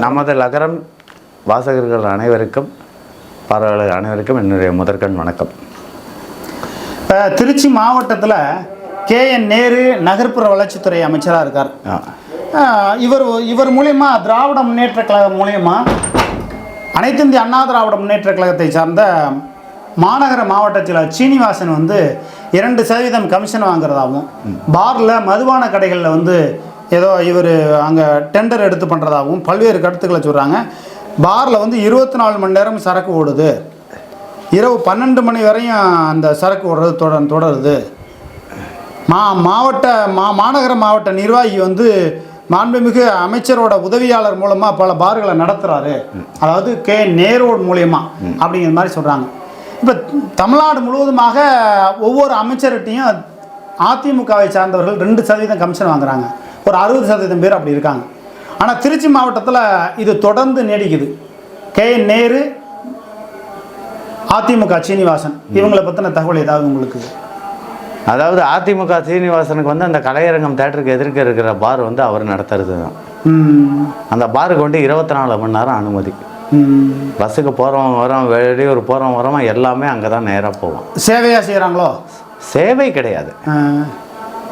நமது லகரம் வாசகர்கள் அனைவருக்கும் பார்வையாளர்கள் அனைவருக்கும் என்னுடைய முதற்கண் வணக்கம். இப்போ திருச்சி மாவட்டத்தில் கே என் நேரு நகர்ப்புற வளர்ச்சித்துறை அமைச்சராக இருக்கார். இவர் இவர் மூலயமா திராவிட முன்னேற்ற கழகம் மூலயமா அனைத்து இந்திய அண்ணா திராவிட முன்னேற்ற கழகத்தை சார்ந்த மாநகர மாவட்டத்தில் சீனிவாசன் வந்து இரண்டு சதவீதம் கமிஷன் வாங்குறதாகவும் பாரில் மதுபான கடைகளில் வந்து ஏதோ இவர் அங்கே டெண்டர் எடுத்து பண்ணுறதாகவும் பல்வேறு கருத்துக்களை சொல்கிறாங்க பாரில் வந்து இருபத்தி நாலு மணி நேரம் சரக்கு ஓடுது. இரவு பன்னெண்டு மணி வரையும் அந்த சரக்கு ஓடுறது தொடர் தொடருது. மா மாவட்ட மா மாநகர மாவட்ட நிர்வாகி வந்து மாண்புமிகு அமைச்சரோட உதவியாளர் மூலமாக பல பார்களை நடத்துகிறாரு அதாவது கே. நேரோடு மூலயமா அப்படிங்கிற மாதிரி சொல்கிறாங்க இப்போ தமிழ்நாடு முழுவதுமாக ஒவ்வொரு அமைச்சர்கிட்டையும் அதிமுகவை சார்ந்தவர்கள் ரெண்டு சதவீதம் கமிஷன் வாங்குறாங்க. ஒரு அறுபது சதவீதம் பேர் அப்படி இருக்காங்க. ஆனால் திருச்சி மாவட்டத்தில் இது தொடர்ந்து நீடிக்குது. கே. நேரு அதிமுக சீனிவாசன். இவங்களை பற்றின தகவல் ஏதாவது உங்களுக்கு? அதாவது அதிமுக சீனிவாசனுக்கு வந்து அந்த கலையரங்கம் தேட்டருக்கு எதிர்க்க இருக்கிற பார் வந்து அவர் நடத்துறது தான். அந்த பாருக்கு வந்து இருபத்தி நாலு மணி நேரம் அனுமதி. பஸ்ஸுக்கு போகிறவங்க வரோம் வெளியூர் போகிறவங்க வரோம் எல்லாமே அங்கே தான் நேராக போவோம் சேவையாக செய்கிறாங்களோ சேவை கிடையாது.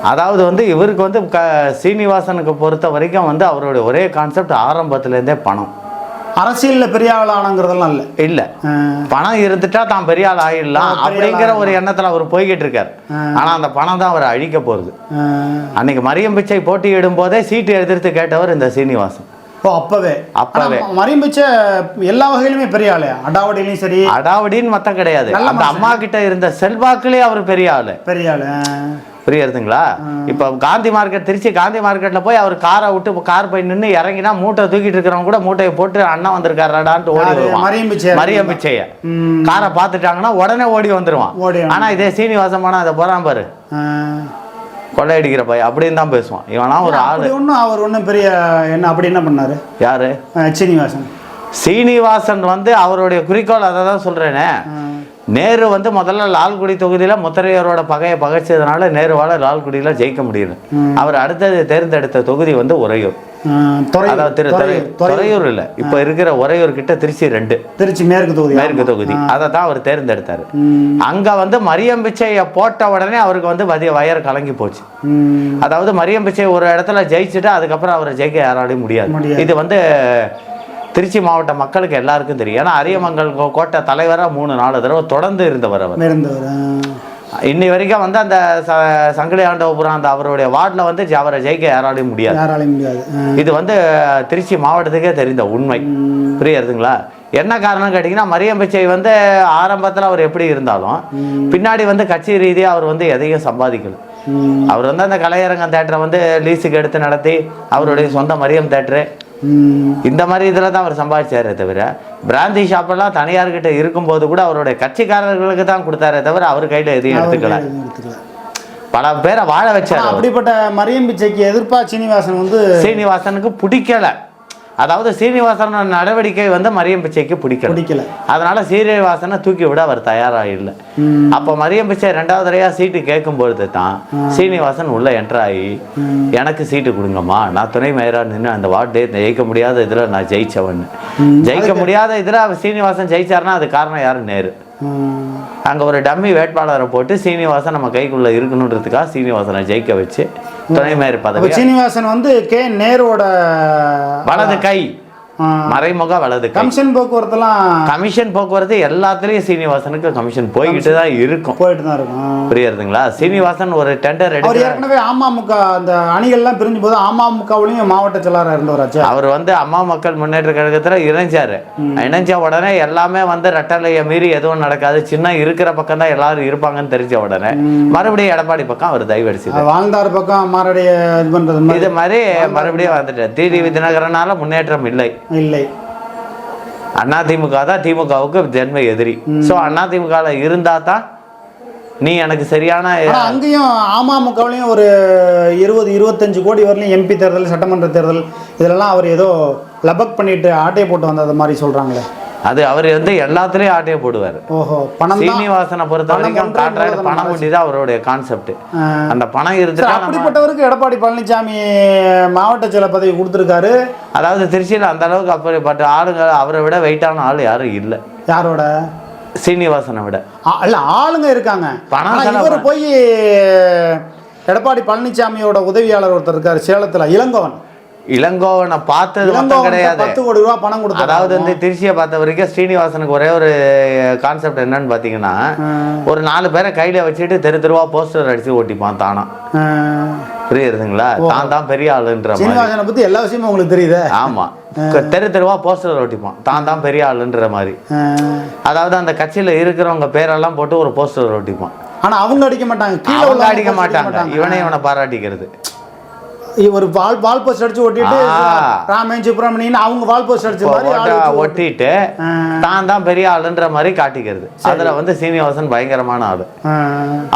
அதாவது வந்து இவருக்கு வந்து க சீனிவாசனுக்கு பொறுத்த வரைக்கும் வந்து அவருடைய ஒரே கான்செப்ட் ஆரம்பத்துலேருந்தே பணம். அரசியலில் பெரிய ஆள் ஆனங்கிறதெல்லாம் இல்லை. இல்லை. பணம் இருந்துட்டா தான் பெரிய ஆள் ஆயிடலாம் அப்படிங்கிற ஒரு எண்ணத்துல அவர் போய்கிட்டு இருக்காரு. ஆனா அந்த பணம் தான் அவரை அழிக்க போகுது. அன்னைக்கு மரியம் பிச்சை போட்டியிடும் போதே சீட்டு எதிர்த்து கேட்டவர் இந்த சீனிவாசன். ஓ அப்பவே. அப்பவே. ஆனா, மரியம் பிச்சை எல்லா வகையிலுமே பெரிய ஆளு. அடாவடிலையும் சரி. அடாவடின்னு மத்தம் கிடையாது. அந்த அம்மா கிட்ட இருந்த செல்வாக்குலயே அவர் பெரிய ஆளு. பெரிய ஆளு புரியுதுங்களா இப்போ காந்தி மார்க்கெட் திருச்சி காந்தி மார்க்கெட்ல போய் அவர் காரை விட்டு கார் போய் நின்று இறங்கினா மூட்டை தூக்கிட்டு இருக்கிறவங்க கூட மூட்டையை போட்டு அண்ணன் வந்திருக்காருடான்ட்டு ஓடி? வருவான். மரியம் பிச்சை மரியம் பிச்சைய. காரை பார்த்துட்டாங்கன்னா உடனே ஓடி வந்துருவான். ஓடி ஆனா இதே சீனிவாசம் போனா அதை போறான் பாரு. கொள்ளையடிக்கிற பையன். அப்படின்னு தான் பேசுவான். இவனா ஒரு ஆளு. ஒன்றும் அவர் ஒன்றும் பெரிய என்ன அப்படி என்ன பண்ணாரு? யாரு? சீனிவாசன். சீனிவாசன் வந்து அவருடைய குறிக்கோள் அதை தான் சொல்றேனே. ஆ. நேரு வந்து முதல்ல லால்குடி தொகுதியில முத்தரையரோட பகையை பகைச்சதுனால நேருவால லால்குடியில ஜெயிக்க முடியல. அவர் அடுத்தது தேர்ந்தெடுத்த தொகுதி வந்து உறையூர். அதாவது திரு துறை- துறை- துறை- துறையூர் இல்ல. இப்ப இருக்கிற உறையூர் கிட்ட திருச்சி ரெண்டு. திருச்சி மேற்கு தொகுதி மேற்கு தொகுதி. அதை தான் அவர் தேர்ந்தெடுத்தாரு. அங்க வந்து மரியம் பிச்சையை போட்ட உடனே அவருக்கு வந்து வதிய வயர் கலங்கி போச்சு. அதாவது மரியம் பிச்சை ஒரு இடத்துல ஜெயிச்சுட்டு அதுக்கப்புறம் அவரை ஜெயிக்க யாராலையும் முடியாது. இது வந்து திருச்சி மாவட்ட மக்களுக்கு எல்லாருக்கும் தெரியும் ஏன்னா அரியமங்கல் கோட்டை தலைவராக மூணு நாலு தடவை தொடர்ந்து இருந்தவர் அவர். இன்னி வரைக்கும் வந்து அந்த சங்கிலி ஆண்டவபுரம் அந்த அவருடைய வார்டில் வந்து அவரை ஜெயிக்க யாராலையும் முடியாது யாராலையும் முடியாது ஆ. இது வந்து திருச்சி மாவட்டத்துக்கே தெரிந்த உண்மை புரியுதுங்களா என்ன காரணம் கேட்டிங்கன்னா மரியம் பிச்சை வந்து ஆரம்பத்தில் அவர் எப்படி இருந்தாலும் பின்னாடி வந்து கட்சி ரீதியாக அவர் வந்து எதையும் சம்பாதிக்கல. அவர் வந்து அந்த கலையரங்கம் தேட்டரை வந்து லீஸுக்கு எடுத்து நடத்தி அவருடைய சொந்த மரியம் தேட்டரு. இந்த மாதிரி இதில் தான் அவர் சம்பாதிச்சாரே தவிர பிராந்தி ஷாப்பெல்லாம் தனியார்கிட்ட இருக்கும்போது கூட அவருடைய கட்சிக்காரர்களுக்கு தான் கொடுத்தாரே தவிர அவர் கையில் எதையும் எடுத்துக்கல. பல பேரை வாழ வச்சார். அப்படிப்பட்ட மரியம் பிச்சைக்கு எதிர்ப்பா சீனிவாசன் வந்து சீனிவாசனுக்கு பிடிக்கல அதாவது சீனிவாசன் நடவடிக்கை வந்து மரியம் பிச்சைக்கு பிடிக்கல. பிடிக்கல. அதனால சீனிவாசனை தூக்கி விட அவர் தயாரா இல்லை. அப்போ மரியம் பிச்சை ரெண்டாவது தடவையா சீட்டு கேட்கும் பொழுது தான் சீனிவாசன் உள்ள என்டர் ஆகி எனக்கு சீட்டு கொடுங்கம்மா நான் துணை மேயரா நின்று அந்த வார்டு ஜெயிக்க முடியாத இதுல நான் ஜெயிச்சவன். ஜெயிக்க முடியாத இதுல சீனிவாசன் ஜெயிச்சாருன்னா அது காரணம் யாரு? நேரு. அங்க ஒரு டம்மி வேட்பாளரை போட்டு சீனிவாசன் நம்ம கைக்குள்ள இருக்கணுன்றதுக்காக சீனிவாசனை ஜெயிக்க வச்சு துணை மேயர் பதவி சீனிவாசன் வந்து கே நேரோட வலது கை. மறைமுக வலது கமிஷன் போக்குவரத்துலாம் கமிஷன் போக்குவரத்து எல்லாத்துலயும் சீனிவாசனுக்கு கமிஷன் போய்கிட்டு தான் இருக்கும். போயிட்டு தான் இருக்கும். புரியுதுங்களா சீனிவாசன் ஒரு டெண்டர் எடுக்க ஏற்கனவே அமமுக அந்த அணிகள்லாம் பிரிஞ்சு போது அமமுகவுலையும் மாவட்ட செயலாளர் இருந்தவராச்சா. அவர் வந்து அம்மா மக்கள் முன்னேற்ற கழகத்துல இணைஞ்சாரு. இணைஞ்ச உடனே எல்லாமே வந்து ரெட்டலையை மீறி எதுவும் நடக்காது. சின்ன இருக்கிற பக்கம் தான் எல்லாரும் இருப்பாங்கன்னு தெரிஞ்ச உடனே மறுபடியும் எடப்பாடி பக்கம் அவர் தயவடிச்சு வாழ்ந்தார் பக்கம் மாரடைய இது பண்றது இது மாதிரி மறுபடியும் வந்துட்டார். டிடிவி தினகரனால முன்னேற்றம் இல்லை. இல்லை. அதிமுக தான் திமுகவுக்கு ஜென்ம எதிரி. ஸோ அதிமுகவில் இருந்தா தான் நீ எனக்கு சரியான அங்கேயும் அமமுகவுலையும் ஒரு இருபது இருபத்தஞ்சு கோடி வரலையும் எம்பி தேர்தல் சட்டமன்ற தேர்தல் இதிலெல்லாம் அவர் ஏதோ லபக் பண்ணிட்டு ஆட்டையை போட்டு வந்தது மாதிரி சொல்றாங்களே. அது அவர் வந்து எல்லாத்துலயும் ஆட்டையே போடுவார். ஓஹோ பணம் தான் சீனிவாசனை பொறுத்த வரைக்கும் காட்டுறாரு. பணம் ஒண்டி தான் அவருடைய கான்செப்ட். அந்த பணம் இருந்துட்டா அப்படிப்பட்டவருக்கு எடப்பாடி பழனிசாமி மாவட்ட செயல பதவி கொடுத்துருக்காரு. அதாவது திருச்சியில் அந்த அளவுக்கு அப்படிப்பட்ட ஆளுங்க அவரை விட வெயிட்டான ஆள் யாரும் இல்லை. யாரோட? சீனிவாசனை விட. இல்ல ஆளுங்க இருக்காங்க. பணம் இவர் போய் எடப்பாடி பழனிசாமியோட உதவியாளர் ஒருத்தர் இருக்காரு சேலத்துல இளங்கோவன். இளங்கோவனை பார்த்தது மட்டும் கிடையாது. பத்து கோடி ரூபாய் பணம் கொடுத்தாரு அதாவது வந்து திருச்சியை பார்த்த வரைக்கும் ஸ்ரீனிவாசனுக்கு ஒரே ஒரு கான்செப்ட் என்னன்னு பார்த்தீங்கன்னா ஒரு நாலு பேரை கையில வச்சுட்டு தெரு தெருவா போஸ்டர் அடிச்சு ஓட்டிப்பான் தானா? புரியுதுங்களா? தான் தான் பெரிய ஆளுன்ற மாதிரி. சீனிவாசனை பத்தி எல்லா விஷயமும் உங்களுக்கு தெரியுதே? ஆமா. தெரு தெருவா போஸ்டர் ஒட்டிப்பான் தான் தான் பெரிய ஆளுன்ற மாதிரி. அதாவது அந்த கட்சியில இருக்கிறவங்க பேரெல்லாம் போட்டு ஒரு போஸ்டர் ஒட்டிப்பான் ஆனா அவங்க அடிக்க மாட்டாங்க. அவங்க அடிக்க மாட்டாங்க. இவனே இவனை பாராட்டிக்கிறது. ஒரு வால் வால் போஸ்ட் அடிச்சு ஒட்டிட்டு. ராமேன் சுப்பிரமணியன் அவங்க வால் போஸ்ட் அடிச்ச மாதிரி ஒட்டிட்டு. தான் தான் பெரிய ஆளுன்ற மாதிரி காட்டிக்கிறது. அதுல வந்து சீனிவாசன் பயங்கரமான ஆளு.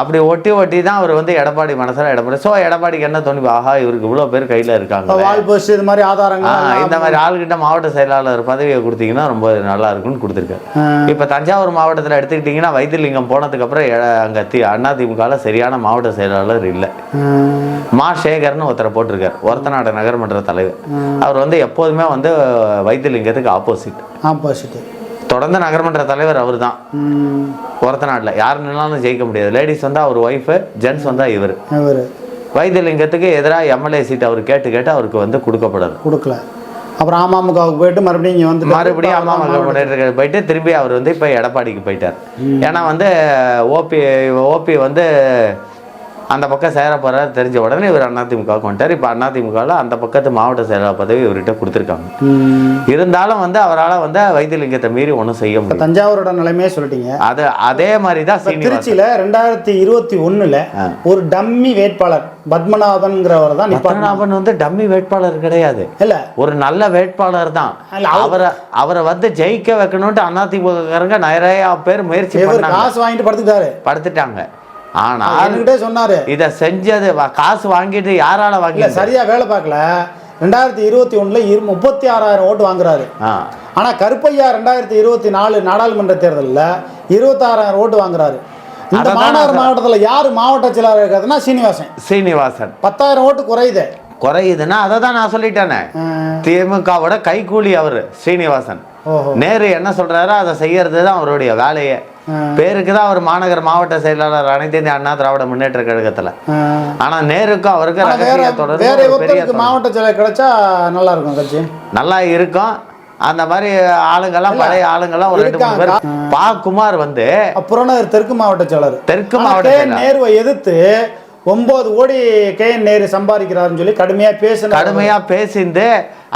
அப்படி ஒட்டி ஒட்டி தான் அவர் வந்து எடப்பாடி மனசுல எடப்பாடி சோ எடப்பாடிக்கு என்ன தோணி ஆஹா இவருக்கு இவ்வளவு பேர் கையில இருக்காங்க வால் போஸ்ட் இது மாதிரி ஆதாரங்கள் இந்த மாதிரி ஆளுகிட்ட மாவட்ட செயலாளர் பதவியை கொடுத்தீங்கன்னா ரொம்ப நல்லா இருக்கும்னு கொடுத்துருக்காரு. இப்ப தஞ்சாவூர் மாவட்டத்துல எடுத்துக்கிட்டீங்கன்னா வைத்தியலிங்கம் போனதுக்கு அப்புறம் அங்க தி அதிமுகவில் சரியான மாவட்ட செயலாளர் இல்லை. ம், சேகர்னு ஒருத்தரை போட்டிருக்கார். ஒரத்தநாடு நகர்மன்ற தலைவர். அவர் வந்து எப்போதுமே வந்து வைத்தியலிங்கத்துக்கு ஆப்போசிட் ஆப்போசிட் தொடர்ந்து நகர்மன்ற தலைவர் அவர் தான் ஒரத்தநாட்டில் யார் நின்னாலும் ஜெயிக்க முடியாது. லேடிஸ் வந்து அவர் ஒய்ஃபு ஜென்ட்ஸ் வந்தா இவர். இவரு. வைத்தியலிங்கத்துக்கு எதிராக எம்எல்ஏ சீட் அவர் கேட்டு கேட்டு அவருக்கு வந்து கொடுக்கப்படல கொடுக்கல. அப்புறம் அமமுகவுக்கு போயிட்டு மறுபடியும் இங்கே வந்து மறுபடியும் அம்மா மகள் முன்னேற்ற போயிட்டு திரும்பி அவர் வந்து இப்போ எடப்பாடிக்கு போயிட்டார். ஏன்னா வந்து ஓபி ஓபி வந்து அந்த பக்கம் சேர தெரிஞ்ச உடனே இவர் அதிமுக வந்துட்டார். இப்போ அதிமுகவில் அந்த பக்கத்து மாவட்ட செயலாளர் பதவி இவர்கிட்ட கொடுத்துருக்காங்க. இருந்தாலும் வந்து அவரால் வந்து வைத்தியலிங்கத்தை மீறி ஒன்றும் செய்ய முடியும் தஞ்சாவூரோட நிலைமையே சொல்லிட்டீங்க. அது அதே மாதிரி தான் திருச்சியில ரெண்டாயிரத்தி இருபத்தி ஒண்ணுல ஒரு டம்மி வேட்பாளர் பத்மநாபன்ங்கிறவர் தான் பத்மநாபன் வந்து டம்மி வேட்பாளர் கிடையாது. இல்ல. ஒரு நல்ல வேட்பாளர் தான். அவர்- அவரை வந்து ஜெயிக்க வைக்கணும்ட்டு அதிமுககாரங்க நிறைய பேர் முயற்சி காசு வாங்கிட்டு படுத்துக்கிட்டாரு. படுத்துட்டாங்க. ஆனால் என்கிட்டே சொன்னாரு. இதை செஞ்சது காசு வாங்கிட்டு யாரால வாங்கி சரியா வேலை பார்க்கல. ரெண்டாயிரத்தி இருபத்தி ஒண்ணுல முப்பத்தி ஆறாயிரம் ஓட்டு வாங்குறாரு. ஆனா கருப்பையா ரெண்டாயிரத்தி இருபத்தி நாலு நாடாளுமன்ற தேர்தலில் இருபத்தாறாயிரம் ஓட்டு வாங்குறாரு. இந்த மாநகர மாவட்டத்துல யாரு மாவட்ட செயலாளர் இருக்காதுன்னா சீனிவாசன். சீனிவாசன். பத்தாயிரம் ஓட்டு குறையுது. குறையுதுன்னா அதை தான் நான் சொல்லிட்டேனே. திமுகவோட கைக்கூலி அவரு ஸ்ரீனிவாசன் ஓஹோ. நேரு என்ன சொல்றாரோ அதை செய்யறது தான் அவருடைய வேலையே. பேருக்கு தான் அவர் மாநகர மாவட்ட செயலாளர் அனைத்து இந்திய அண்ணா திராவிட முன்னேற்ற கழகத்துல. ஆனா நேருக்கும் அவருக்கு. மாவட்ட செயலர் கிடைச்சா நல்லா இருக்கும் கட்சி. நல்லா இருக்கும். அந்த மாதிரி ஆளுங்கெல்லாம் பழைய ஆளுங்கெல்லாம் ஒரு ரெண்டு மூணு பேர். பா குமார் வந்து புறநகர் தெற்கு மாவட்ட செயலர் தெற்கு மாவட்ட. நேருவை எதிர்த்து ஒன்பது கோடி கே என் நேரு சம்பாதிக்கிறாருன்னு சொல்லி கடுமையா பேசினார். கடுமையா பேசிந்து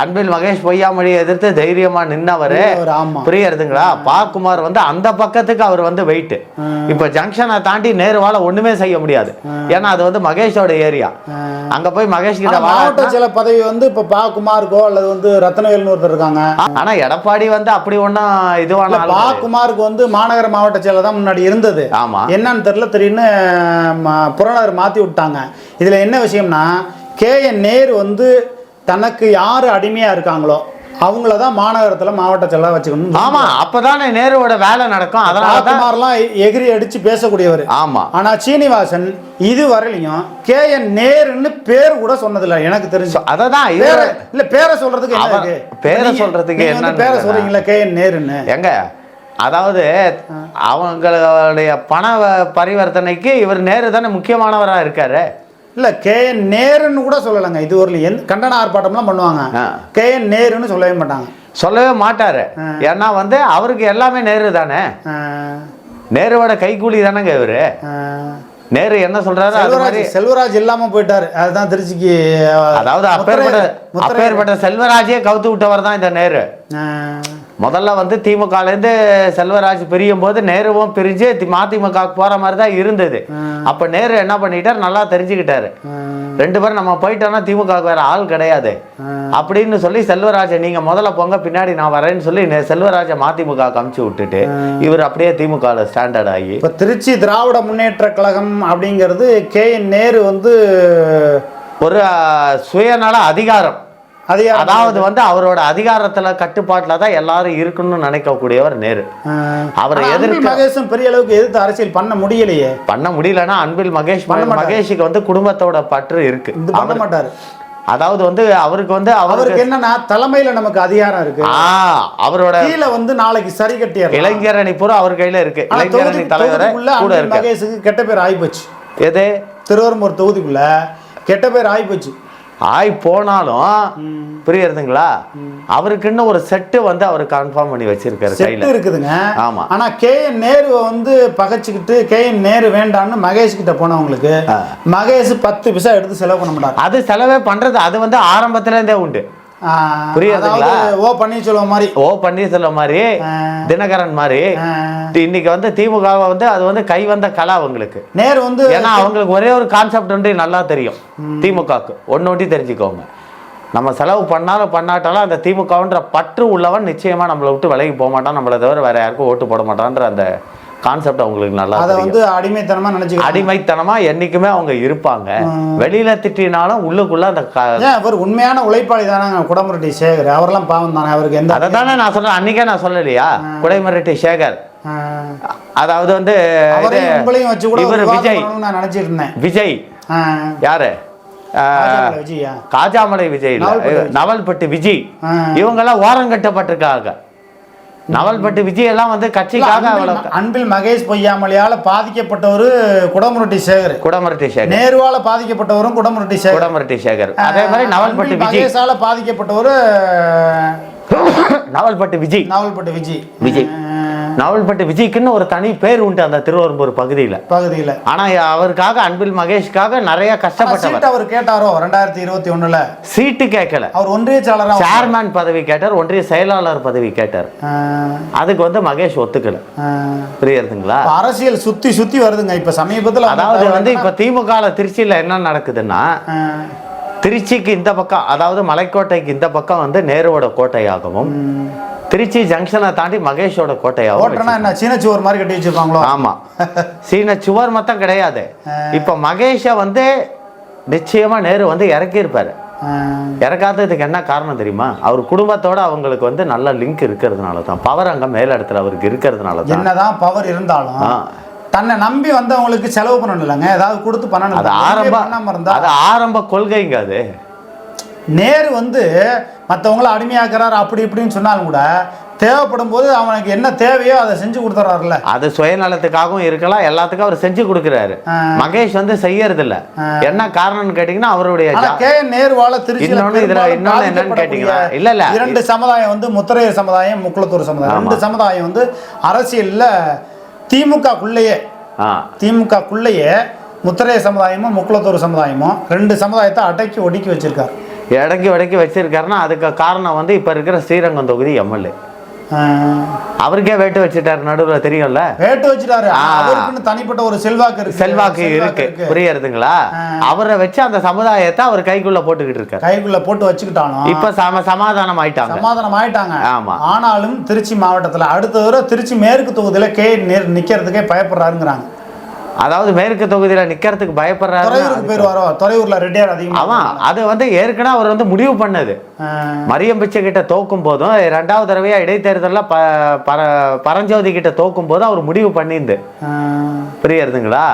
அன்பில் மகேஷ் பொய்யாமொழியை எதிர்த்து தைரியமா நின்னவரு. புரியுறதுங்களா பாக்குமார் வந்து அந்த பக்கத்துக்கு அவர் வந்து வெயிட் இப்ப ஜங்ஷனை தாண்டி நேருவால ஒண்ணுமே செய்ய முடியாது. ஏன்னா அது வந்து மகேஷோட ஏரியா அங்க போய் மகேஷ் கிட்ட மாவட்ட செயலர் பதவி வந்து இப்ப பா குமாருக்கோ அல்லது வந்து ரத்னவேல்னு ஒருத்தர் இருக்காங்க. ஆனா எடப்பாடி வந்து அப்படி ஒண்ணும் இதுவான இல்ல, ஆளு பா கிடையாது. குமாருக்கு வந்து மாநகர மாவட்ட செயலர் தான் முன்னாடி இருந்தது. ஆமா. என்னன்னு தெரியல திடீர்னு புறநகர் மாத்தி விட்டாங்க. இதுல என்ன விஷயம்னா கே என் நேரு வந்து தனக்கு யாரு அடிமையா இருக்காங்களோ அவங்கள தான் மாநகரத்துல மாவட்ட செயலர் வச்சுக்கணும் ஆமா அப்பதானே நேருவோட வேலை நடக்கும். அதனாலதான் ராஜ்குமார்லாம் எகிரி அடிச்சு பேசக்கூடியவர். ஆமா. ஆனா சீனிவாசன் இது வரையிலையும் கே என் நேருன்னு பேர் கூட சொன்னதில்ல எனக்கு தெரிஞ்சு. பேர இவரு இல்ல பேரை சொல்றதுக்கு என்ன பேரை வந்து என்னன்னு பேரை தெரியல. சொல்றீங்களா கே என் நேருன்னு. எங்க? அதாவது அவங்களுடைய பண பரிவர்த்தனைக்கு இவர் நேரு தானே முக்கியமானவரா இருக்காரு. இல்ல கே என் நேருன்னு கூட சொல்லலைங்க. இது ஒரு எந்த கண்டன ஆர்ப்பாட்டம்லாம் பண்ணுவாங்க. கே என் நேருன்னு சொல்லவே மாட்டாங்க. சொல்லவே மாட்டாரு. ஏன்னா வந்து அவருக்கு எல்லாமே நேரு தானே? நேருவோட கைக்கூலி தானேங்க இவரு. நேரு என்ன சொல்றாரு செல்வராஜ் செல்வராஜ் இல்லாம போயிட்டாரு. அதுதான் திருச்சிக்கு அதாவது அப்பேற்பட்ட அப்பேற்பட்ட செல்வராஜே கவுத்து விட்டவர் தான் இந்த நேரு. முதல்ல வந்து திமுகலேருந்து செல்வராஜ் பிரியும் போது நேருவும் பிரிஞ்சு தி- மதிமுக போற மாதிரி தான் இருந்தது அப்ப நேரு என்ன பண்ணிட்டார்? நல்லா தெரிஞ்சுக்கிட்டாரு. ரெண்டு பேரும் நம்ம போயிட்டோம்னா திமுக வேற ஆள் கிடையாது. அப்படின்னு சொல்லி செல்வராஜை நீங்க முதல்ல போங்க பின்னாடி நான் வரேன்னு சொல்லி செல்வராஜை மதிமுக அமுச்சு விட்டுட்டு இவர் அப்படியே திமுக ஸ்டாண்டர்ட் ஆகி இப்ப திருச்சி திராவிட முன்னேற்ற கழகம் அப்படிங்கிறது கே என் நேரு வந்து ஒரு சுயநல அதிகாரம். அதாவது வந்து அவரோட அதிகாரத்துல கட்டுப்பாட்டுல தான் எல்லாரும் இருக்கணும்னு நினைக்கக்கூடியவர் நேரு. அவரை எதிர்க்க மகேஷும் பெரிய அளவுக்கு எதிர்த்து அரசியல் பண்ண முடியலையே. பண்ண முடியலன்னா அன்பில் மகேஷ். மகேஷுக்கு வந்து குடும்பத்தோட பற்று இருக்கு. பண்ண மாட்டாரு. அதாவது வந்து அவருக்கு வந்து அவருக்கு என்னன்னா தலைமையில நமக்கு அதிகாரம் இருக்கு. அவரோட கீழே வந்து நாளைக்கு சரி கட்டிடலாம். இளைஞரணி பூரா அவர் கையில இருக்கு. தொகுதி- தலைவரை கூட இருக்கு மகேஷுக்கு கெட்ட பேர் ஆயிப்போச்சு. எது? திருவரம்பூர் தொகுதிக்குள்ள கெட்ட பேர் ஆயிப்போச்சு. ஆய் போனாலும் புரியுறதுங்களா? அவருக்குன்னு ஒரு செட்டு வந்து அவர் கன்ஃபார்ம் பண்ணி வச்சிருக்காரு கையில. செட்டு இருக்குதுங்க. ஆமா. ஆனா கே என் நேரு வந்து பகைச்சுக்கிட்டு கே என் நேரு வேண்டான்னு மகேஷ் கிட்ட போனவங்களுக்கு மகேஷ் பத்து பைசா எடுத்து செலவு பண்ண மாட்டார் அது செலவே பண்றது அது வந்து ஆரம்பத்துல இருந்தே உண்டு. புரியுதுங்களா? ஓ பன்னீர்செல்வம் மாதிரி. ஓ பன்னீர்செல்வம் மாதிரி. தினகரன் மாதிரி. இன்னைக்கு வந்து திமுக வந்து அது வந்து கை வந்த கலை அவங்களுக்கு. நேரு வந்து ஏன்னா அவங்களுக்கு ஒரே ஒரு கான்செப்ட் வந்து நல்லா தெரியும். திமுகவுக்கு ஒன்று ஒட்டி தெரிஞ்சுக்கோங்க. நம்ம செலவு பண்ணாலும் பண்ணாட்டாலும் அந்த திமுகன்ற பற்று உள்ளவன் நிச்சயமா நம்மளை விட்டு விலகி போக மாட்டான். நம்மளை தவிர வேற யாருக்கும் ஓட்டு போட மாட்டான்ற அந்த கான்செப்ட் அவங்களுக்கு நல்லா அதை வந்து அடிமைத்தனமா நினைச்சுக்கலாம் அடிமைத்தனமா என்னைக்குமே அவங்க இருப்பாங்க. வெளியில திட்டினாலும் உள்ளுக்குள்ள அந்த அவர் உண்மையான உழைப்பாளி தானே குடமுருட்டி சேகர். அவரெல்லாம் பாவம் தானே அவருக்கு எந்த அதை தானே நான் சொல்றேன். அன்னைக்கே நான் சொல்லலையா? குடைமரட்டி சேகர். அதாவது வந்து அவரையும் இது- உங்களையும் வச்சு கூட இவர் விஜய். நான் நினைச்சிட்டு இருந்தேன். விஜய். யாரு? காஜாமலை விஜய். நவல்பட்டு விஜய். நவல்பட்டு விஜய். ஆ. நவல்பட்டு விஜய் எல்லாம் வந்து கட்சிக்காக அன்பில் மகேஷ் பொய்யாமலையால பாதிக்கப்பட்டவர் குடமுருட்டி சேகர். குடமரட்டி சேகர். நேருவால பாதிக்கப்பட்டவரும் குடமுருட்டி சேகர். குடமரட்டி சேகர். அதே மாதிரி நவல்பட்டு அன்பில் விஜய் மகேஷால பாதிக்கப்பட்டவர் நவல்பட்டு விஜய். நாவல்பட்டு விஜய். விஜய். நவல்பட்டு விஜய்க்குன்னு ஒரு தனி பேர் உண்டு அந்த திருவரம்பூர் பகுதியில. பகுதியில. ஆனா அவருக்காக அன்பில் மகேஷ்காக நிறைய கஷ்டப்பட்டவர். அவர் கேட்டாரோ ரெண்டாயிரத்தி இருபத்தி ஒண்ணுல? சீட்டு கேட்கல அவர் ஒன்றிய செயலரா சேர்மேன் பதவி கேட்டார் ஒன்றிய செயலாளர் பதவி கேட்டார். அதுக்கு வந்து மகேஷ் ஒத்துக்கல. இப்ப அரசியல் சுத்தி சுத்தி வருதுங்க. இப்ப சமீபத்துல அதாவது வந்து இப்ப திமுக திருச்சியில என்ன நடக்குதுன்னா திருச்சிக்கு இந்த பக்கம் அதாவது மலைக்கோட்டைக்கு இந்த பக்கம் வந்து நேருவோட கோட்டையாகவும் திருச்சி ஜங்ஷனை தாண்டி மகேஷோட கோட்டையாகவும் என்ன? சீனச்சுவர் மாதிரி கட்டி வச்சிருப்பாங்களோ? ஆமா. சீன சுவர் மொத்தம் கிடையாது. இப்ப மகேஷை வந்து நிச்சயமா நேரு வந்து இறக்கியிருப்பாரு. இறக்காததுக்கு என்ன காரணம் தெரியுமா? அவர் குடும்பத்தோட அவங்களுக்கு வந்து நல்ல லிங்க் இருக்கிறதுனால தான் பவர் அங்க மேல இடத்துல அவருக்கு இருக்கிறதுனால தான் என்னதான் பவர் இருந்தாலும். தன்னை நம்பி வந்தவங்களுக்கு செலவு பண்ணணும் இல்லைங்க ஏதாவது கொடுத்து பண்ணணும். அது ஆரம்ப அது ஆரம்ப கொள்கைங்க அது. நேரு வந்து மற்றவங்கள அடிமையாக்குறாரு அப்படி இப்படின்னு சொன்னாலும் கூட தேவைப்படும் போது அவனுக்கு என்ன தேவையோ அதை செஞ்சு கொடுத்துறாருல. அது சுயநலத்துக்காகவும் இருக்கலாம் எல்லாத்துக்கும் அவர் செஞ்சு கொடுக்குறாரு. மகேஷ் வந்து செய்யறது இல்ல என்ன காரணம்னு கேட்டீங்கன்னா அவருடைய கே. நேருவால திருச்சியில இன்னொன்னு இதுல இன்னொன்னு என்னன்னு கேட்டீங்கன்னா, இல்ல, இல்ல. இரண்டு சமுதாயம் வந்து முத்திரையர் சமுதாயம் முக்குளத்தூர் சமுதாயம். ரெண்டு சமுதாயம் வந்து அரசியல்ல திமுகக்குள்ளேயே திமுகக்குள்ளேயே முத்திரைய சமுதாயமும் முக்குளத்தூர் சமுதாயமும் ரெண்டு சமுதாயத்தை அடக்கி ஒடுக்கி வச்சிருக்காரு. இடக்கி வடக்கி வச்சிருக்காருன்னா அதுக்கு காரணம் வந்து இப்ப இருக்கிற ஸ்ரீரங்கம் தொகுதி எம்எல்ஏ. அவருக்கே வேட்டு வச்சுட்டாரு நடுவில் தெரியும்ல? வேட்டு வச்சுட்டாரு. அவருக்குன்னு தனிப்பட்ட ஒரு செல்வாக்கு இருக்கு. செல்வாக்கு இருக்கு. புரியுறதுங்களா? அவரை வச்சு அந்த சமுதாயத்தை அவர் கைக்குள்ள போட்டுக்கிட்டு இருக்காரு. கைக்குள்ள போட்டு வச்சுக்கிட்டாலும் இப்ப சம சமாதானம் ஆயிட்டாங்க சமாதானம் ஆயிட்டாங்க ஆமா. ஆனாலும் திருச்சி மாவட்டத்துல அடுத்த தடவை திருச்சி மேற்கு தொகுதியில கே நேர் நிக்கிறதுக்கே பயப்படுறாருங்கிறாங்க. அதாவது மேற்கு தொகுதியில நிக்கிறதுக்கு பயப்படுறாரு அவன் அது வந்து ஏற்கனவே அவர் வந்து முடிவு பண்ணது. மரியம் பிச்சை கிட்ட தோக்கும் போதும் ரெண்டாவது தடவையா இடைத்தேர்தலில் ப பர பரஞ்சோதி கிட்ட தோக்கும் போதும் அவர் முடிவு பண்ணியிருந்து. புரியுறதுங்களா?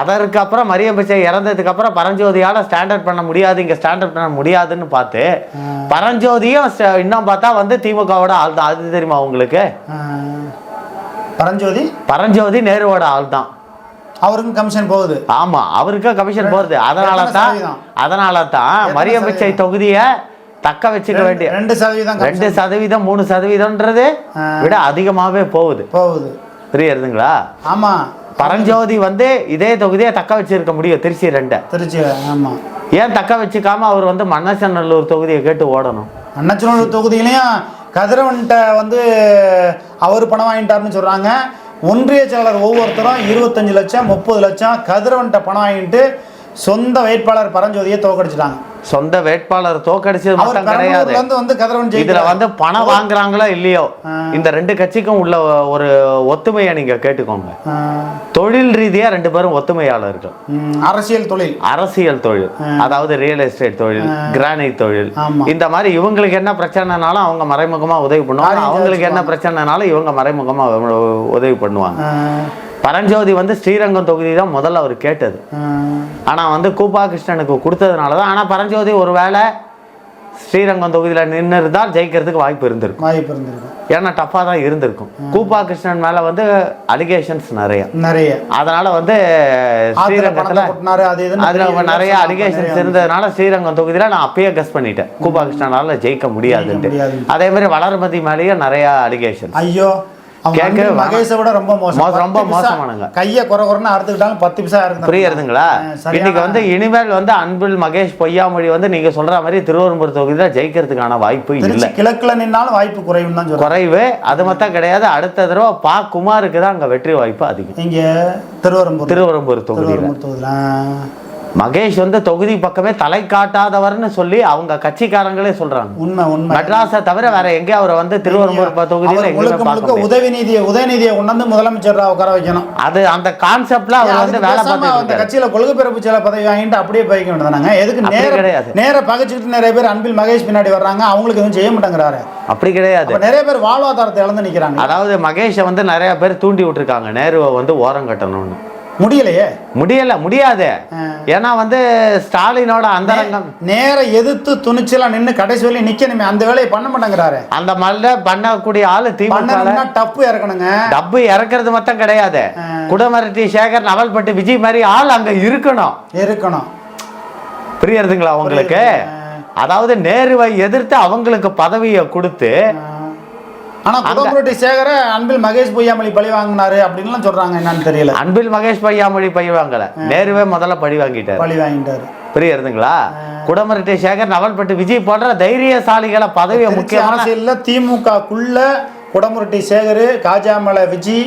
அதற்கு அப்புறம் மரியம் பிச்சை இறந்ததுக்கு அப்புறம் பரஞ்சோதியால ஸ்டாண்டர்ட் பண்ண முடியாது இங்க ஸ்டாண்டர்ட் பண்ண முடியாதுன்னு பார்த்து பரஞ்சோதியும் இன்னும் பார்த்தா வந்து திமுகவோட ஆள் தான் அது தெரியுமா உங்களுக்கு. பரஞ்சோதி? பரஞ்சோதி நேருவோட ஆள் தான் அவருக்கும் கமிஷன் போகுது. ஆமா அவருக்கு கமிஷன் போறது அதனால தான்? அதனால தான் எத்தனை மரியம் பிச்சை தொகுதியை தக்க வச்சுக்க வேண்டிய ரெண்டு சதவீதம் ரெண்டு சதவீதம் மூணு சதவீதம்ன்றது. விட அதிகமாவே போகுது. போகுது. புரியுறதுங்களா ஆமா. பரஞ்சோதி வந்து இதே தொகுதியை தக்க வச்சிருக்க முடியும் திருச்சி ரெண்டை. திருச்சி ஆமா. ஏன் தக்க வச்சுக்காம அவர் வந்து மன்னச்சநல்லூர் தொகுதியை கேட்டு ஓடணும்? அன்னச்சனூர் தொகுதியிலையும் கதிரவன்கிட்ட வந்து அவர் பணம் வாங்கிட்டாருன்னு சொல்றாங்க. ஒன்றிய செயலர் ஒவ்வொருத்தரும் இருபத்தஞ்சு லட்சம் முப்பது லட்சம் கதிரவன்கிட்ட பணம் வாங்கிட்டு சொந்த வேட்பாளர் பரஞ்சோதியை தோக்கடிச்சிட்டாங்க சொந்த வேட்பாளர் தோக்கடிச்சது மட்டும் கிடையாது. இதுல வந்து பணம் வாங்குறாங்களோ இல்லையோ இந்த ரெண்டு கட்சிக்கும் உள்ள ஒரு ஒத்துமையை நீங்க கேட்டுக்கோங்க. தொழில் ரீதியா ரெண்டு பேரும் ஒத்துமையாளர்கள். அரசியல் தொழில். அரசியல் தொழில் அதாவது ரியல் எஸ்டேட் தொழில் கிரானைட் தொழில். இந்த மாதிரி இவங்களுக்கு என்ன பிரச்சனைனாலும் அவங்க மறைமுகமா உதவி பண்ணுவாங்க. அவங்களுக்கு என்ன பிரச்சனைனாலும் இவங்க மறைமுகமா உதவி பண்ணுவாங்க. பரஞ்சோதி வந்து ஸ்ரீரங்கம் தொகுதி தான் முதல்ல அவர் கேட்டது. ஆ, ஆனா வந்து கூப்பா கிருஷ்ணனுக்கு கொடுத்ததுனால தான். ஆனா பரஞ்சோதி ஒருவேளை ஸ்ரீரங்கம் தொகுதியில நின்று இருந்தால் ஜெயிக்கிறதுக்கு வாய்ப்பு இருந்திருக்கும். வாய்ப்பு இருந்திருக்கும். ஏன்னா டஃப்பாக தான் இருந்திருக்கும். கூப்பா கிருஷ்ணன் மேல வந்து அலிகேஷன்ஸ் நிறைய. நிறைய. அதனால வந்து ஸ்ரீரங்கத்துல அதுல நிறைய அலிகேஷன்ஸ் இருந்ததுனால ஸ்ரீரங்கம் தொகுதியில நான் அப்பயே கஸ் பண்ணிட்டேன். கூப்பா கிருஷ்ணனால ஜெயிக்க முடியாதுன்ட்டு. முடியாது. அதே மாதிரி வளர்மதி மேலேயும் நிறைய அலிகேஷன் ஐயோ வேணாம். மகேஷை விட ரொம்ப மோசம். மோசம், ரொம்ப மோசமானவங்க. கையை குறை குறைன்னு அறுத்துக்கிட்டாலும் பத்து பிசா இருக்கு புரியுதுங்களா இன்னைக்கு வந்து இனிமேல் வந்து அன்பில் மகேஷ் பொய்யாமொழி வந்து நீங்க சொல்ற மாதிரி திருவெரும்பூர் தொகுதியில ஜெயிக்கிறதுக்கான வாய்ப்பு இல்லை. கிழக்குல நின்னாலும் வாய்ப்பு குறையும் தான் குறைவு. அது மட்டும் கிடையாது. அடுத்த தடவை பா குமாருக்கு தான் அங்க வெற்றி வாய்ப்பு அதிகம். இங்க திருவரம்பூர் திருவரம்பூர் தொகுதியில். மகேஷ் வந்து தொகுதி பக்கமே தலை காட்டாதவர்னு சொல்லி அவங்க கட்சிக்காரங்களே சொல்றாங்க. உண்மை உண்மை. மெட்ராஸை தவிர வேற எங்கேயும் அவரை வந்து திருவெரும்பூர் தொகுதியில அவர் எங்கேயுமே முழுக்க பார்க்க முழுக்க முடியாது. உதவி நிதியை உதயநிதியை கொண்டாந்து முதலமைச்சரா உட்கார வைக்கணும். அது அந்த கான்செப்ட்ல அவர் வந்து வேலை பார்த்துட்டு அந்த கட்சியில கொள்கை பிறப்பு சில பதவி வாங்கிட்டு அப்படியே போய்க்க வேண்டியதானாங்க எதுக்கு அப்படி நேர கிடையாது. நேர பகைச்சுக்கிட்டு நிறைய பேர் அன்பில் மகேஷ் பின்னாடி வர்றாங்க. அவங்களுக்கு எதுவும் செய்ய மாட்டேங்கிறாரு. அப்படி கிடையாது. நிறைய பேர் வாழ்வாதாரத்தை இழந்து நிக்கிறாங்க. அதாவது மகேஷை வந்து நிறைய பேர் தூண்டி விட்டுருக்காங்க. நேருவை வந்து ஓரம் கட்டணும்னு. முடியலையே? முடியல முடியாது. ஏன்னா வந்து ஸ்டாலினோட அந்தரங்கம். நேர எதிர்த்து துணிச்சலா நின்னு கடைசி வரையும் நிக்கணுமே அந்த வேலையை பண்ண மாட்டேங்கிறாரு. அந்த மாதிரி பண்ணக்கூடிய ஆளு திமுக டப்பு இறக்கணுங்க. டப்பு இறக்குறது மட்டும் கிடையாது. குடமரட்டி சேகர் நவல்பட்டு விஜய் மாதிரி ஆள் அங்க இருக்கணும். இருக்கணும். புரியுறதுங்களா உங்களுக்கு? அதாவது நேருவை எதிர்த்து அவங்களுக்கு பதவியை கொடுத்து ஆனா குடம்புரட்டி சேகர அன்பில் மகேஷ் பொய்யாமொழி பழி வாங்கினாரு அப்படின்லாம் சொல்றாங்க என்னன்னு தெரியல. அன்பில் மகேஷ் பையாமொழி பழி வாங்கல. நேருவே முதல்ல பழி வாங்கிட்டாரு. பழி வாங்கிட்டாரு. புரியுறதுங்களா குடமரட்டி சேகர் நவல்பட்டு விஜய் போன்ற தைரியசாலிகளை பதவியை முக்கியமான அரசியல்ல திமுகக்குள்ள குடமுரட்டி சேகர் காஜாமலை விஜி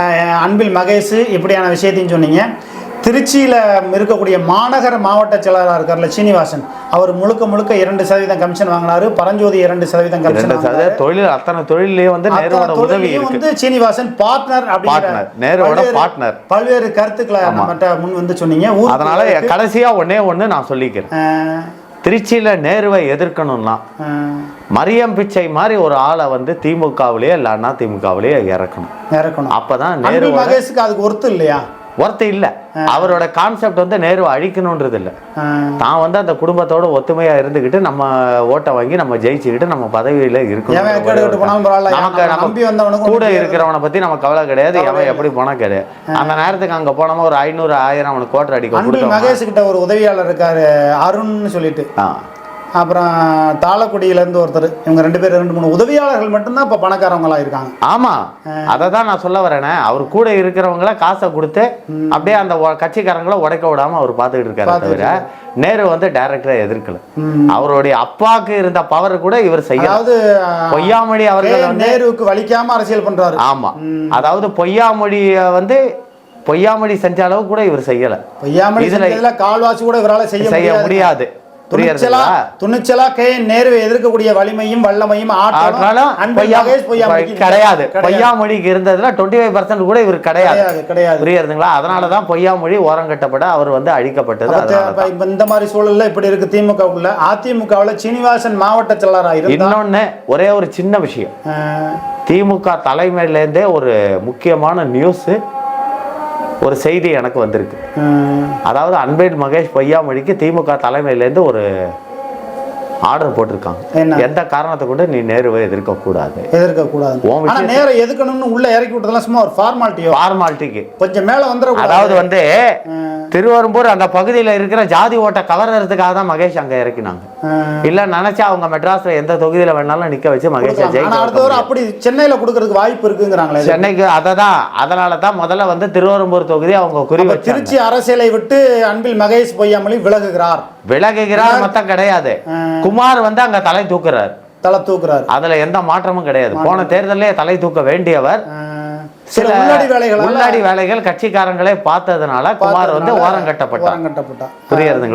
அஹ், அன்பில் மகேஷ் இப்படியான விஷயத்தையும் சொன்னீங்க. திருச்சியில் இருக்கக்கூடிய மாநகர மாவட்ட செயலாளராக இருக்கார்ல சீனிவாசன் அவர் முழுக்க முழுக்க இரண்டு சதவீதம் கமிஷன் வாங்கினாரு பரஞ்சோதி இரண்டு சதவீதம் கமிஷன் தொழில் அத்தனை தொழிலையும் வந்து நேருவோட உதவி வந்து சீனிவாசன் பார்ட்னர். நேருவோட பல்வேறு- partner. பல்வேறு கருத்துக்களை நம்மகிட்ட முன் வந்து சொன்னீங்க. அதனால கடைசியா ஒண்ணே ஒண்ணு நான் சொல்லிக்கிறேன். திருச்சியில நேருவை எதிர்க்கணும்னா மரியம் பிச்சை மாதிரி ஒரு ஆளை வந்து திமுகவிலேயே இல்லை அண்ணா திமுகவிலேயே இறக்கணும். இறக்கணும். அப்பதான் அன்பில் நேருவோட மகேஷுக்கு அதுக்கு ஒர்த்து இல்லையா? ஒருத்த இல்ல. அவரோட கான்செப்ட் வந்து நேருவை அழிக்கணுன்றது இல்ல தான் வந்து அந்த குடும்பத்தோட ஒத்துமையா இருந்துகிட்டு நம்ம ஓட்டை வாங்கி நம்ம ஜெயிச்சுக்கிட்டு நம்ம பதவியில இருக்கணும். கூட இருக்கிறவனை பத்தி நம்ம கவலை கிடையாது. எவன் எப்படி போனா கிடையாது. அந்த நேரத்துக்கு அங்க போனோமா ஒரு ஐநூறு ஆயிரம் அவனுக்கு கோட்டர் அடிக்க மகேஷ் கிட்ட ஒரு உதவியாளர் இருக்காரு அருண்னு சொல்லிட்டு. அப்புறம் தாளக்குடியில இருந்து ஒருத்தர் இவங்க ரெண்டு பேர் ரெண்டு மூணு உதவியாளர்கள் மட்டும்தான் இப்ப பணக்காரவங்களா இருக்காங்க. ஆமா. அதை தான் நான் சொல்ல வரேனே. அவர் கூட இருக்கிறவங்கள காசை கொடுத்து அப்படியே அந்த கட்சிக்காரங்களை உடைக்க விடாம அவர் பார்த்துக்கிட்டு இருக்காரு தவிர நேரு வந்து டைரக்டரா எதிர்க்கல. அவருடைய அப்பாக்கு இருந்த பவர் கூட இவர் அதாவது பொய்யாமொழி அவர்கள் கே. வந்து நேருவுக்கு வலிக்காம அரசியல் பண்றாரு. ஆமா. அதாவது பொய்யாமொழிய வந்து பொய்யாமொழி செஞ்ச அளவு கூட இவர் செய்யல. பொய்யாமொழி இதுல- கால்வாசி கூட இவரால செய்ய செய்ய முடியாது. துணிச்சலா துணிச்சலா கே நேருவை எதிர்க்கக்கூடிய வலிமையும் வல்லமையும் கிடையாது. பொய்யாமொழிக்கு இருந்ததுல டுவெண்ட்டி ஃபைவ் பர்சன்ட் கூட இவர் கிடையாது. கிடையாது புரியுறதுங்களா அதனாலதான் பொய்யாமொழி ஓரங்கட்டப்பட அவர் வந்து அழிக்கப்பட்டது இந்த மாதிரி சூழல்ல இப்படி இருக்கு திமுக உள்ள. அதிமுகவுல சீனிவாசன் மாவட்ட இருந்தா? இன்னொன்னு ஒரே ஒரு சின்ன விஷயம். திமுக தலைமையிலேருந்தே ஒரு முக்கியமான நியூஸ் ஒரு செய்தி எனக்கு வந்திருக்கு. அதாவது அன்பேட் மகேஷ் பொய்யாமொழிக்கு திமுக தலைமையிலேருந்து ஒரு ஆர்டர் போட்டிருக்காங்க? எந்த காரணத்தை கொண்டு நீ நேருவை எதிர்க்க கூடாது எதிர்க்க கூடாது உன் ஆனா நேரம் எதுக்கணும்னு உள்ள இறக்கி விட்டதெல்லாம் சும்மா ஒரு ஃபார்மாலிட்டியோ ஃபார்மாலிட்டிக்கு கொஞ்சம் மேல வந்துடக்கூடாது அதாவது வந்து திருவெரும்பூர் அந்த பகுதியில் இருக்கிற ஜாதி ஓட்டை கவர்றதுக்காக தான் மகேஷ் அங்க இறக்கினாங்க. இல்ல நினைச்சா அவங்க மெட்ராஸ்ல எந்த தொகுதியில வேணாலும் நிக்க வச்சு மகேஷை. ஜெயிக்க அப்படி சென்னையில கொடுக்கறதுக்கு வாய்ப்பு இருக்குங்கிறாங்களே. சென்னைக்கு அதை தான் அதனால தான் முதல்ல வந்து திருவெரும்பூர் தொகுதி அவங்க குறி வச்சாங்க. திருச்சி அரசியலை விட்டு அன்பில் மகேஷ் பொய்யாமொழி விலகுகிறார். விலகுகிறார் மொத்தம் கிடையாது. குமார் வந்து அங்க தலை தூக்குறார். தலை தூக்குறாரு. அதுல எந்த மாற்றமும் கிடையாது. போன தேர்தலே தலை தூக்க வேண்டியவர் சில உள்ளாடி வேலைகள் கட்சிக்காரங்களே பார்த்ததுனால குமார் வந்து ஓரம் கட்டப்பட்டார்.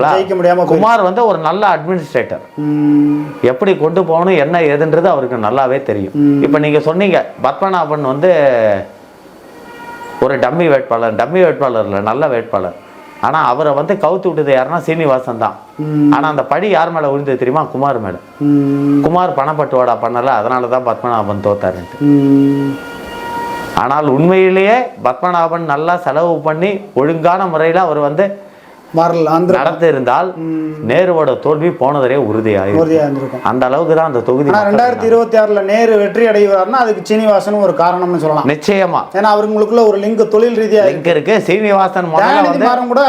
போயிடுச்சு. குமார் வந்து ஒரு நல்ல அட்மினிஸ்ட்ரேட்டர் எப்படி கொண்டு போகணும் என்ன ஏதுன்றது அவருக்கு நல்லாவே தெரியும். இப்போ நீங்க சொன்னீங்க பத்மநாபன் வந்து ஒரு டம்மி வேட்பாளர் டம்மி வேட்பாளர் இல்லை நல்ல வேட்பாளர். ஆனா அவரை வந்து கவுத்து விட்டது யாருன்னா சீனிவாசன் தான். ம், ஆனா அந்த படி யார் மேல விழுந்தது தெரியுமா? குமார் மேல. குமார் பணப்பட்டுவாடா பண்ணல அதனால தான் பத்மநாபன் தோத்தாருன்ட்டு. ஆனால் உண்மையிலேயே பத்மநாபன் நல்லா செலவு பண்ணி ஒழுங்கான முறையில் அவர் வந்து நடத்தி இருந்தால் நேருவோட தோல்வி போனதரே உறுதியாயிரும். உறுதியா இருந்திருக்கும் அந்த அளவுக்கு தான் அந்த தொகுதி ரெண்டாயிரத்தி இருபத்தி ஆறுல நேரு வெற்றி அடைகிறாருன்னா அதுக்கு சீனிவாசன் ஒரு காரணம்னு சொல்லலாம். நிச்சயமா. ஏன்னா அவங்களுக்குள்ள ஒரு லிங்க் தொழில் ரீதியா இருக்கு. எங்க இருக்கு. சீனிவாசன் கூட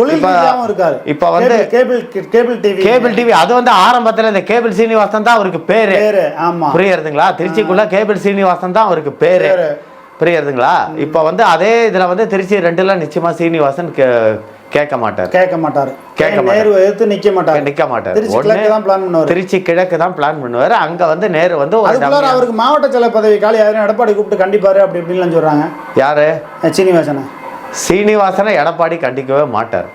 தொழில் ரீதியாவும் இருக்காரு. இப்ப வந்து cable cable TV cable TV அது வந்து ஆரம்பத்துல இந்த கேபிள் சீனிவாசன் தான் அவருக்கு பேரு. பேரு ஆமா. புரியுறதுங்களா? திருச்சிக்குள்ள கேபிள் சீனிவாசன் தான் அவருக்கு பேரு. பேரு. புரியுறதுங்களா இப்ப வந்து அதே இதுல வந்து திருச்சி ரெண்டுல நிச்சயமா சீனிவாசன் கேட்க மாட்டார். கேட்க மாட்டாரு. கேட்க. நேரு எதிர்த்து நிக்க மாட்டாரு. நிக்க மாட்டார். திருச்சி கிழக்கு தான் பிளான் பண்ணுவாரு. திருச்சி கிழக்கு தான் பிளான் பண்ணுவாரு. அங்க வந்து நேரு வந்து அவருக்கு மாவட்ட செயலர் பதவி காலி. யாரும் எடப்பாடி கூப்பிட்டு கண்டிப்பாரு அப்படி இப்படின்லாம் சொல்றாங்க. யாரு? சீனிவாசனை. சீனிவாசனை எடப்பாடி கண்டிக்கவே மாட்டார்.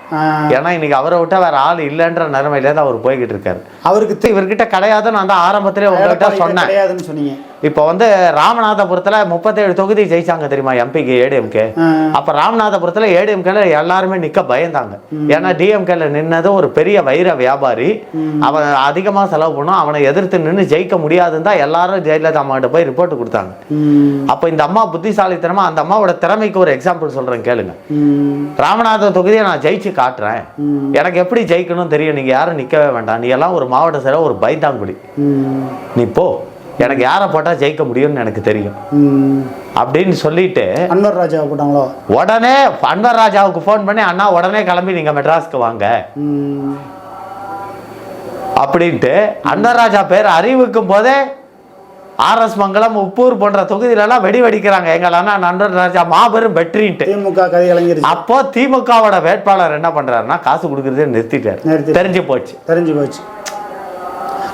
ஏன்னா இன்னைக்கு அவரை விட்டா வேற ஆள் இல்லைன்ற நிலைமையில தான் அவர் போய்கிட்டு இருக்காரு. அவருக்கு இவர்கிட்ட கிடையாது நான் தான் ஆரம்பத்திலே எடப்பாடி சொன்னேன். கிடையாதுன்னு சொன்னீங்க. இப்போ வந்து ராமநாதபுரத்துல முப்பத்தேழு தொகுதி ஜெயிச்சாங்க தெரியுமா எம்பிக்கு ஏடிஎம்கே அப்ப ராமநாதபுரத்துல ஏடிஎம்கேல எல்லாருமே நிக்க பயந்தாங்க. ஏன்னா டிஎம்கேல நின்னது ஒரு பெரிய வைர வியாபாரி. அவன் அதிகமா செலவு பண்ணும். அவனை எதிர்த்து நின்னு ஜெயிக்க முடியாதுன்னு தான் எல்லாரும் ஜெயலலிதா அம்மாட்ட போய் ரிப்போர்ட் கொடுத்தாங்க. அப்ப இந்த அம்மா புத்திசாலித்தனமா அந்த அம்மாவோட திறமைக்கு ஒரு எக்ஸாம்பிள் சொல்றேன் கேளுங்க. ம், ராமநாதபுரம் தொகுதியை நான் ஜெயிச்சு காட்டுறேன். எனக்கு எப்படி ஜெயிக்கணும் தெரியும். நீங்க யாரும் நிக்கவே வேண்டாம். நீ எல்லாம் ஒரு மாவட்ட செயலர் ஒரு பைத்தாங்குடி ம், நீ போ. எனக்கு யாரை போட்டா ஜெயிக்க முடியும்னு எனக்கு தெரியும். அப்படின்னு சொல்லிட்டு அன்வர் ராஜாவை போட்டாங்களோ? உடனே அன்வர் ராஜாவுக்கு ஃபோன் பண்ணி அண்ணா உடனே கிளம்பி நீங்க மெட்ராஸ்க்கு வாங்க. அப்படின்ட்டு அன்வர் ராஜா பேர் அறிவிக்கும் போதே ஆர்எஸ் மங்கலம் உப்பூர் போன்ற தொகுதியிலலாம் வெடி வெடிக்கிறாங்க. எங்கள் அன்வர் ராஜா மாபெரும் வெற்றின்ட்டு. திமுக கலைஞர் அப்போ திமுகவோட வேட்பாளர் என்ன பண்றாருன்னா காசு கொடுக்கறதே நிறுத்திட்டாரு. தெரிஞ்சு போச்சு. தெரிஞ்சு போச்சு.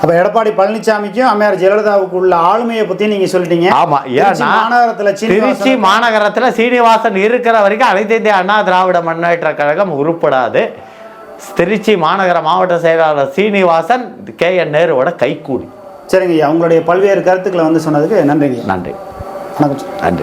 அப்ப எடப்பாடி பழனிசாமிக்கும் அம்மையார் ஜெயலலிதாவுக்கு உள்ள ஆளுமையை பத்தி நீங்க சொல்லிட்டீங்க. ஆமா திருச்சி ஏன்னா மாநகரத்துல திருச்சி மாநகரத்துல சீனிவாசன் இருக்கிற வரைக்கும் அனைத்து இந்திய அண்ணா திராவிட முன்னேற்ற கழகம் உருப்படாது. திருச்சி மாநகர மாவட்ட செயலாளர் சீனிவாசன் கே. என். நேருவோட கைக்கூலி சரிங்க ஐயா உங்களுடைய பல்வேறு கருத்துக்களை வந்து சொன்னதுக்கு நன்றிங்க நன்றி. வணக்கம். நன்றி.